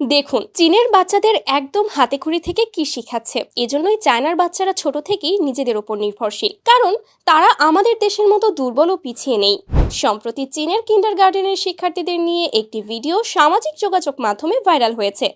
দেখুন, চীনের বাচ্চাদের একদম হাতেখড়ি থেকে কি শিখাচ্ছে? এজন্যই চায়নার বাচ্চারা ছোট থেকেই নিজেদের ওপর নির্ভরশীল। কারণ তারা আমাদের দেশের মতো দুর্বল ও পিছিয়ে নেই। সম্প্রতি চীনের কিন্ডার গার্ডেনের শিক্ষার্থীদের নিয়ে একটি ভিডিও সামাজিক যোগাযোগ মাধ্যমে ভাইরাল হয়েছে,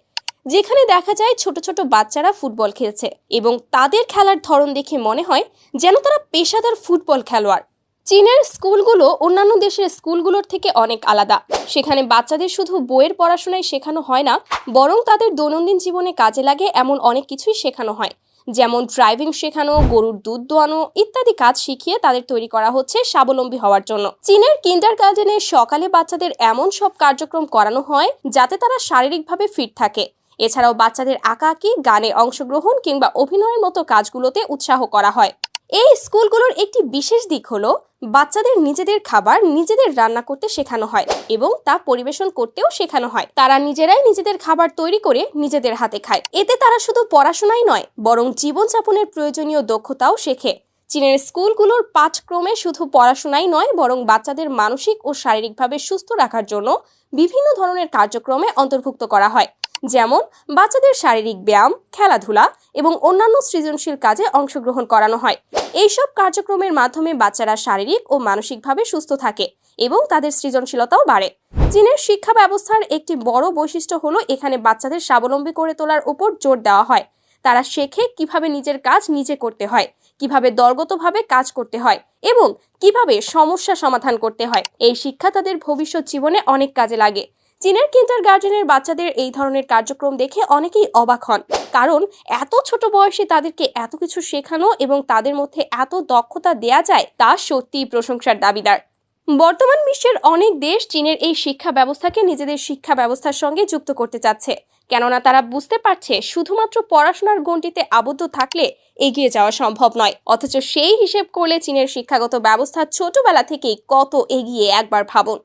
যেখানে দেখা যায় ছোট ছোট বাচ্চারা ফুটবল খেলছে এবং তাদের খেলার ধরন দেখে মনে হয় যেন তারা পেশাদার ফুটবল খেলোয়াড়। চীনের স্কুলগুলো অন্যান্য দেশের স্কুলগুলোর থেকে অনেক আলাদা। সেখানে বাচ্চাদের শুধু বইয়ের পড়াশোনায় শেখানো হয় না, বরং তাদের দৈনন্দিন জীবনে কাজে লাগে এমন অনেক কিছুই শেখানো হয়। যেমন ড্রাইভিং শেখানো, গরুর দুধ দোয়ানো ইত্যাদি কাজ শিখিয়ে তাদের তৈরি করা হচ্ছে স্বাবলম্বী হওয়ার জন্য। চীনের কিন্ডার গার্ডেনে সকালে বাচ্চাদের এমন সব কার্যক্রম করানো হয় যাতে তারা শারীরিকভাবে ফিট থাকে। এছাড়াও বাচ্চাদের আঁকাআঁকি, গানে অংশগ্রহণ কিংবা অভিনয়ের মতো কাজগুলোতে উৎসাহ করা হয়। এই স্কুলগুলোর একটি বিশেষ দিক হলো বাচ্চাদের নিজেদের খাবার নিজেদের রান্না করতে শেখানো হয় এবং তা পরিবেশন করতেও শেখানো হয়। তারা নিজেরাই নিজেদের খাবার তৈরি করে নিজেদের হাতে খায়। এতে তারা শুধু পড়াশোনাই নয়, বরং জীবনযাপনের প্রয়োজনীয় দক্ষতাও শেখে। চীনের স্কুলগুলোর পাঠক্রমে শুধু পড়াশোনাই নয়, বরং বাচ্চাদের মানসিক ও শারীরিকভাবে সুস্থ রাখার জন্য বিভিন্ন ধরনের কার্যক্রমে অন্তর্ভুক্ত করা হয়। যেমন, বাচ্চাদের শারীরিক ব্যায়াম, খেলাধুলা এবং অন্যান্য সৃজনশীল কাজে অংশগ্রহণ করানো হয়। এইসব কার্যক্রমের মাধ্যমে বাচ্চারা শারীরিক ও মানসিকভাবে সুস্থ থাকে এবং তাদের সৃজনশীলতাও বাড়ে। চীনের শিক্ষা ব্যবস্থার একটি বড় বৈশিষ্ট্য হলো এখানে বাচ্চাদের স্বাবলম্বী করে তোলার উপর জোর দেওয়া হয়। তারা শেখে কীভাবে নিজের কাজ নিজে করতে হয়, কীভাবে দলগতভাবে কাজ করতে হয় এবং কীভাবে সমস্যা সমাধান করতে হয়। এই শিক্ষা তাদের ভবিষ্যৎ জীবনে অনেক কাজে লাগে। চীনের কিন্টার গার্ডেনের বাচ্চাদের এই ধরনের কার্যক্রম দেখে অনেকেই অবাক হন। কারণ এত ছোট বয়সে তাদেরকে এত কিছু শেখানো এবং তাদের মধ্যে এত দক্ষতা দেয়া যায়, তা সত্যিই প্রশংসার দাবিদার। বর্তমান বিশ্বের অনেক দেশ চীনের এই শিক্ষা ব্যবস্থাকে নিজেদের শিক্ষা ব্যবস্থার সঙ্গে যুক্ত করতে চাচ্ছে। কেননা তারা বুঝতে পারছে, শুধুমাত্র পড়াশোনার গণ্ডিতে আবদ্ধ থাকলে এগিয়ে যাওয়া সম্ভব নয়। অথচ সেই হিসেব করলে চীনের শিক্ষাগত ব্যবস্থা ছোটবেলা থেকেই কত এগিয়ে একবার ভাবুন।